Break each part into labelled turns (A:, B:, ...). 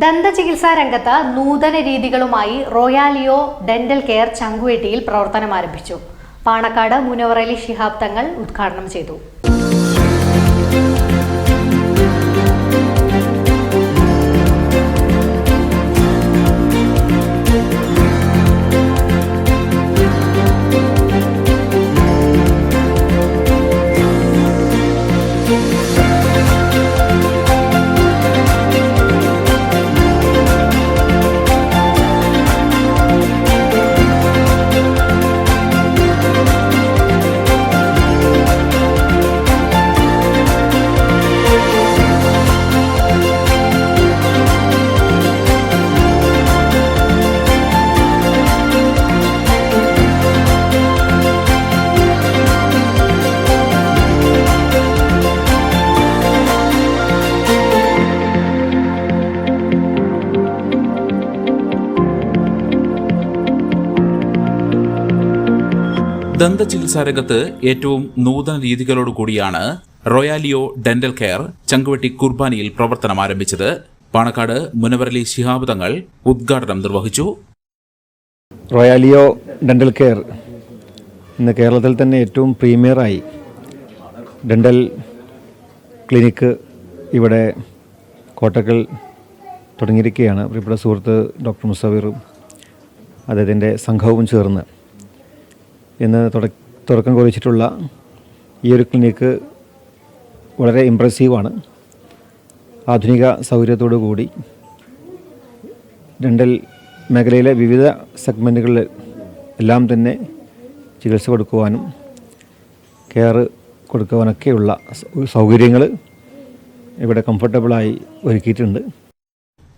A: ദന്തചികിത്സാ രംഗത്ത് നൂതന രീതികളുമായി റോയാലിയോ dental care ചങ്കുവെട്ടിയിൽ പ്രവർത്തനം ആരംഭിച്ചു. പാണക്കാട് മുനവറലി ശിഹാബ് തങ്ങൾ ഉദ്ഘാടനം ചെയ്തു.
B: ദന്തചികിത്സാ രംഗത്ത് ഏറ്റവും നൂതന രീതികളോട് കൂടിയാണ് റോയാലിയോ ഡെന്റൽ കെയർ ചങ്കുവെട്ടി കുർബാനിയിൽ പ്രവർത്തനം ആരംഭിച്ചത്. പാണക്കാട് മുനവരലി ശിഹാബ് തങ്ങൾ ഉദ്ഘാടനം നിർവഹിച്ചു.
C: റോയാലിയോ ഡെന്റൽ കെയർ ഇന്ന് കേരളത്തിൽ തന്നെ ഏറ്റവും പ്രീമിയറായി. ഡെന്റൽ ക്ലിനിക്ക് ഇവിടെ കോട്ടക്കൽ തുടങ്ങിയിരിക്കുകയാണ്. പ്രിയപ്പെട്ട സുഹൃത്ത് ഡോക്ടർ മുസവീറും അദ്ദേഹത്തിന്റെ സംഘവും ചേർന്ന് ഇന്ന് തുട- തുടക്കം കുറിച്ചിട്ടുള്ള ഈ ഒരു ക്ലിനിക്ക് വളരെ ഇമ്പ്രസീവാണ് ആധുനിക സൗകര്യത്തോടു കൂടി ഡെന്റൽ മേഖലയിലെ വിവിധ സെഗ്മെന്റുകളിൽ എല്ലാം തന്നെ ചികിത്സ കൊടുക്കുവാനും കെയർ കൊടുക്കുവാനൊക്കെയുള്ള സൗകര്യങ്ങൾ ഇവിടെ കംഫർട്ടബിളായി ഒരുക്കിയിട്ടുണ്ട്.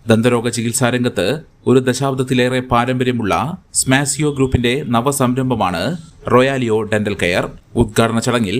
B: ദന്തരോഗ ചികിത്സാ രംഗത്ത് ഒരു ദശാബ്ദത്തിലേറെ പാരമ്പര്യമുള്ള സ്മാസിയോ ഗ്രൂപ്പിന്റെ നവസംരംഭമാണ് റോയാലിയോ ഡെന്റൽ കെയർ. ഉദ്ഘാടന ചടങ്ങിൽ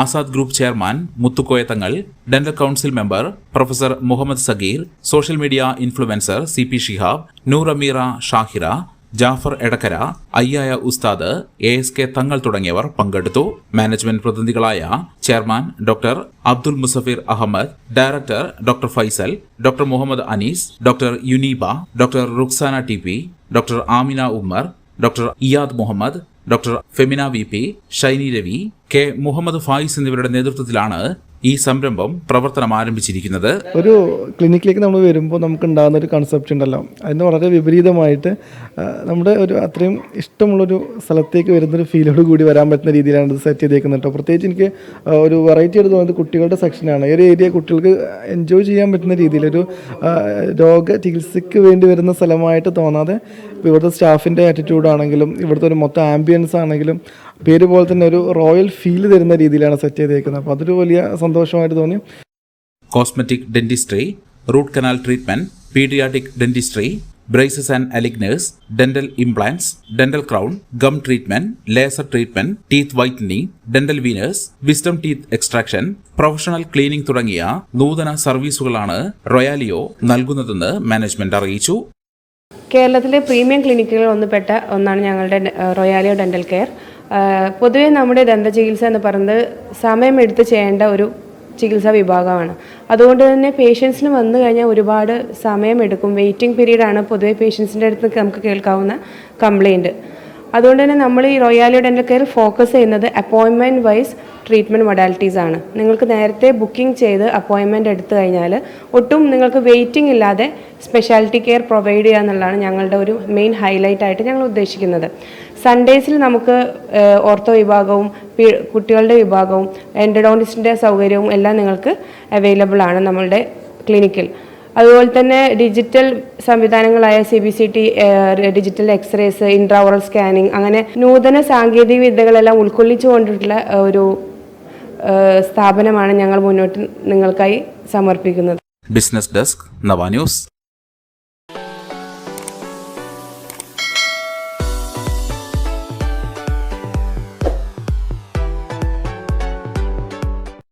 B: Azad group chairman Muthukoya Thangal dental council member professor Muhammad Sagheer social media influencer C P Shihab Noor Ameera Shahira Jafar Edakkara അയ്യായ Ustad A S K Thangal തുടങ്ങിയവർ പങ്കെടുത്തു. Management പ്രതിനിധികളായ chairman doctor Abdul Musafir Ahammed director doctor Faisal doctor Muhammad Anees doctor Yuneeba doctor Ruksana T P doctor Amina Ummer doctor Iyad Muhammad doctor Femina V P Shiny Ravi K Muhammad Fayis എന്നിവരുടെ നേതൃത്വത്തിലാണ് ഈ സംരംഭം പ്രവർത്തനം ആരംഭിച്ചിരിക്കുന്നത്?
D: ഒരു ക്ലിനിക്കിലേക്ക് നമ്മൾ വരുമ്പോൾ നമുക്ക് ഉണ്ടാകുന്ന ഒരു കൺസെപ്റ്റ് ഉണ്ടല്ലോ. അതിന് വളരെ വിപരീതമായിട്ട് നമ്മുടെ ഒരു അത്രയും ഇഷ്ടമുള്ളൊരു സ്ഥലത്തേക്ക് വരുന്നൊരു ഫീലോട് കൂടി വരാൻ പറ്റുന്ന രീതിയിലാണ് ഇത് സെറ്റ് ചെയ്തേക്കുന്നത് കേട്ടോ പ്രത്യേകിച്ച് എനിക്ക് ഒരു വെറൈറ്റി ആയിട്ട് തോന്നുന്നത് കുട്ടികളുടെ സെക്ഷനാണ് ഈ ഒരു ഏരിയ കുട്ടികൾക്ക് എൻജോയ് ചെയ്യാൻ പറ്റുന്ന രീതിയിൽ ഒരു രോഗ ചികിത്സയ്ക്ക് വേണ്ടി വരുന്ന സ്ഥലമായിട്ട് തോന്നാതെ ഇവിടുത്തെ സ്റ്റാഫിന്റെ ആറ്റിറ്റ്യൂഡ് ആണെങ്കിലും ഇവിടുത്തെ ഒരു മൊത്തം ആംബിയൻസ് ആണെങ്കിലും പേര് പോലെ തന്നെ ഒരു റോയൽ ഫീൽ തരുന്ന രീതിയിലാണ് സെറ്റ് ചെയ്തേക്കുന്നത്. അപ്പോൾ അതൊരു വലിയ സന്തോഷമായിട്ട് തോന്നി.
B: Cosmetic dentistry root canal treatment paediatric dentistry braces and aligners dental implants dental crown gum treatment laser treatment teeth whitening dental veneers wisdom teeth extraction professional cleaning തുടങ്ങിയ നൂതന സർവീസുകളാണ് റൊയാലിയോ നൽകുന്നതെന്ന് മാനേജ്മെന്റ് അറിയിച്ചു.
E: കേരളത്തിലെ പ്രീമിയം ക്ലിനിക്കുകളിൽ ഒന്നുപെട്ട ഒന്നാണ് ഞങ്ങളുടെ റൊയാലിയോ ഡെന്റൽ കെയർ പൊതുവേ നമ്മുടെ ദന്ത ചികിത്സ എന്ന് പറയുന്നത് സമയമെടുത്ത് ചെയ്യേണ്ട ഒരു ചികിത്സാ വിഭാഗമാണ്. അതുകൊണ്ട് തന്നെ പേഷ്യൻസിന് വന്നു കഴിഞ്ഞാൽ ഒരുപാട് സമയമെടുക്കും വെയിറ്റിംഗ് പീരീഡാണ് പൊതുവേ പേഷ്യൻസിന്റെ അടുത്ത് നമുക്ക് കേൾക്കാവുന്ന കംപ്ലയിന്റ് അതുകൊണ്ട് തന്നെ നമ്മൾ ഈ റോയാലി ഡെന്റൽ കെയർ ഫോക്കസ് ചെയ്യുന്നത് അപ്പോയിൻമെന്റ് വൈസ് ട്രീറ്റ്മെന്റ് മൊഡാലിറ്റീസ് ആണ്. നിങ്ങൾക്ക് നേരത്തെ ബുക്കിംഗ് ചെയ്ത് അപ്പോയിൻമെന്റ് എടുത്തു കഴിഞ്ഞാൽ ഒട്ടും നിങ്ങൾക്ക് വെയിറ്റിംഗ് ഇല്ലാതെ സ്പെഷ്യാലിറ്റി കെയർ പ്രൊവൈഡ് ചെയ്യുക എന്നുള്ളതാണ് ഞങ്ങളുടെ ഒരു മെയിൻ ഹൈലൈറ്റ് ആയിട്ട് ഞങ്ങൾ ഉദ്ദേശിക്കുന്നത്. സൺഡേസിൽ നമുക്ക് ഓർത്തോ വിഭാഗവും കുട്ടികളുടെ വിഭാഗവും എൻഡഡോണിസ്റ്റിന്റെ സൗകര്യവും എല്ലാം നിങ്ങൾക്ക് അവൈലബിൾ ആണ് നമ്മളുടെ ക്ലിനിക്കിൽ അതുപോലെ തന്നെ digital സംവിധാനങ്ങളായ C B C T digital x-rays intraoral scanning അങ്ങനെ നൂതന സാങ്കേതിക വിദ്യകളെല്ലാം ഉൾക്കൊള്ളിച്ചുകൊണ്ടിട്ടുള്ള കൊണ്ടിട്ടുള്ള ഒരു സ്ഥാപനമാണ് ഞങ്ങൾ മുന്നോട്ട് നിങ്ങൾക്കായി സമർപ്പിക്കുന്നത്.
B: ബിസിനസ് ഡെസ്ക് നവ ന്യൂസ്